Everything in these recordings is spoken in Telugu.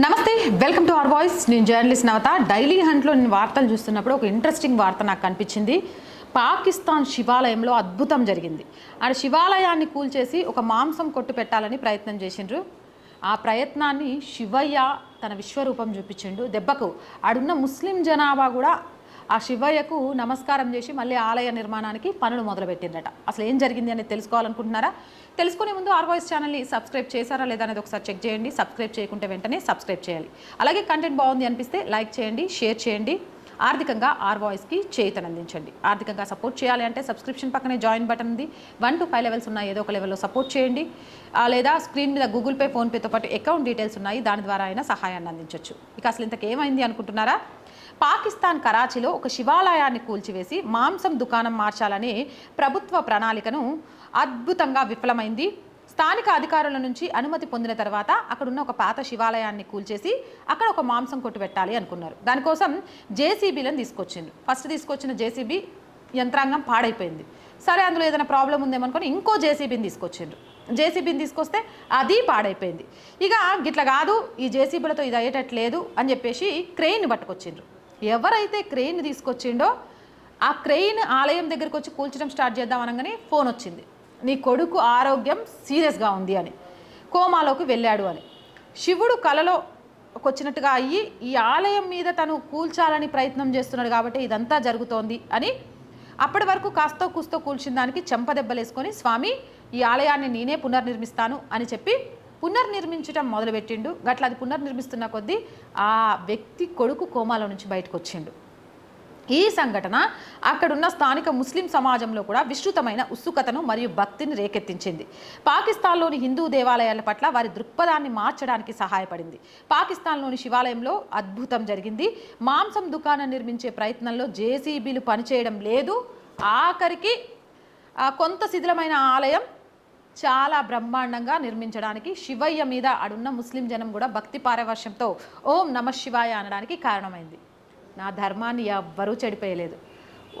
నమస్తే వెల్కమ్ టు అవర్ వాయిస్. నేను జర్నలిస్ట్ నవత. డైలీ హంట్లో నేను వార్తలు చూస్తున్నప్పుడు ఒక ఇంట్రెస్టింగ్ వార్త నాకు కనిపించింది. పాకిస్తాన్ శివాలయంలో అద్భుతం జరిగింది. ఆడ శివాలయాన్ని కూల్చేసి ఒక మాంసం కొట్టు పెట్టాలని ప్రయత్నం చేసిండ్రు. ఆ ప్రయత్నాన్ని శివయ్య తన విశ్వరూపం చూపించిండు. దెబ్బకు ఆడున్న ముస్లిం జనాభా కూడా ఆ శివయ్యకు నమస్కారం చేసి మళ్ళీ ఆలయ నిర్మాణానికి పనులు మొదలుపెట్టిందట అసలు ఏం జరిగింది అనేది తెలుసుకోవాలనుకుంటున్నారా? తెలుసుకునే ముందు ఆర్ వాయిస్ ఛానల్ని సబ్స్క్రైబ్ చేశారా లేదా అనేది ఒకసారి చెక్ చేయండి. సబ్స్క్రైబ్ చేయకుంటే వెంటనే సబ్స్క్రైబ్ చేయాలి. అలాగే కంటెంట్ బాగుంది అనిపిస్తే లైక్ చేయండి షేర్ చేయండి. ఆర్థికంగా ఆర్ వాయిస్కి చేతనందించండి. ఆర్థికంగా సపోర్ట్ చేయాలి అంటే సబ్స్క్రిప్షన్ పక్కనే జాయిన్ బటన్ ఉంది. వన్ టు ఫైవ్ లెవెల్స్ ఉన్నాయి. ఏదో ఒక లెవెల్లో సపోర్ట్ చేయండి. లేదా స్క్రీన్ మీద గూగుల్ పే ఫోన్పేతో పాటు అకౌంట్ డీటెయిల్స్ ఉన్నాయి. దాని ద్వారా అయినా సహాయాన్ని అందించవచ్చు ఇక అసలు ఇంతకు ఏమైంది అనుకుంటున్నారా? పాకిస్తాన్ కరాచీలో ఒక శివాలయాన్ని కూల్చివేసి మాంసం దుకాణం మార్చాలని ప్రభుత్వ ప్రణాళికను అద్భుతంగా విఫలమైంది. స్థానిక అధికారుల నుంచి అనుమతి పొందిన తర్వాత అక్కడున్న ఒక పాత శివాలయాన్ని కూల్చేసి అక్కడ ఒక మాంసం కొట్టు పెట్టాలి అనుకున్నారు. దానికోసం జేసీబీలను తీసుకొచ్చిండ్రు ఫస్ట్ తీసుకొచ్చిన జేసీబీ యంత్రాంగం పాడైపోయింది. సరే అందులో ఏదైనా ప్రాబ్లం ఉందేమనుకొని ఇంకో జేసీబీని తీసుకొచ్చిండ్రు. జేసీబీని తీసుకొస్తే అది పాడైపోయింది. ఇక గిట్ల కాదు ఈ జేసీబీలతో ఇది అయ్యేటట్లేదు అని చెప్పేసి క్రెయిన్ పట్టుకొచ్చిండ్రు. ఎవరైతే క్రెయిన్ తీసుకొచ్చిండో ఆ క్రెయిన్ ఆలయం దగ్గరికి వచ్చి కూల్చడం స్టార్ట్ చేద్దాం అనగానే ఫోన్ వచ్చింది. నీ కొడుకు ఆరోగ్యం సీరియస్గా ఉంది అని కోమాలోకి వెళ్ళాడు అని. శివుడు కలలో వచ్చినట్టుగా అయ్యి ఈ ఆలయం మీద తను కూల్చాలని ప్రయత్నం చేస్తున్నాడు కాబట్టి ఇదంతా జరుగుతోంది అని అప్పటి వరకు కాస్తో కూస్తో కూల్చిన దానికి చెంపదెబ్బలేసుకొని స్వామి ఈ ఆలయాన్ని నేనే పునర్నిర్మిస్తాను అని చెప్పి పునర్నిర్మించటం మొదలుపెట్టిండు. గట్ల అది పునర్నిర్మిస్తున్న కొద్దీ ఆ వ్యక్తి కొడుకు కోమాలో నుంచి బయటకు వచ్చిండు ఈ సంఘటన అక్కడున్న స్థానిక ముస్లిం సమాజంలో కూడా విస్తృతమైన ఉత్సుకతను మరియు భక్తిని రేకెత్తించింది. పాకిస్తాన్లోని హిందూ దేవాలయాల పట్ల వారి దృక్పథాన్ని మార్చడానికి సహాయపడింది. పాకిస్తాన్లోని శివాలయంలో అద్భుతం జరిగింది. మాంసం దుకాణం నిర్మించే ప్రయత్నంలో జేసీబీలు పనిచేయడం లేదు. ఆఖరికి కొంత శిథిలమైన ఆలయం చాలా బ్రహ్మాండంగా నిర్మించడానికి శివయ్య మీద అడున్న ముస్లిం జనం కూడా భక్తి పారవర్షంతో ఓం నమ శివాయ అనడానికి కారణమైంది. నా ధర్మాన్ని ఎవ్వరూ చెడిపోయలేదు.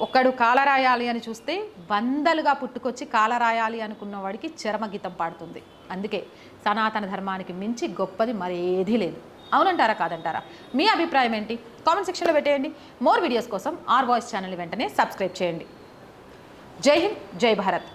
ఒకడు కాలరాయాలి అని చూస్తే వందలుగా పుట్టుకొచ్చి కాలరాయాలి అనుకున్నవాడికి చరమగీతం పాడుతుంది. అందుకే సనాతన ధర్మానికి మించి గొప్పది మరేదీ లేదు. అవునంటారా కాదంటారా? మీ అభిప్రాయం ఏంటి? కామెంట్ సెక్షన్లో పెట్టేయండి. మోర్ వీడియోస్ కోసం ఆర్ వాయిస్ ఛానల్ వెంటనే సబ్స్క్రైబ్ చేయండి. జై హింద్ జై భారత్.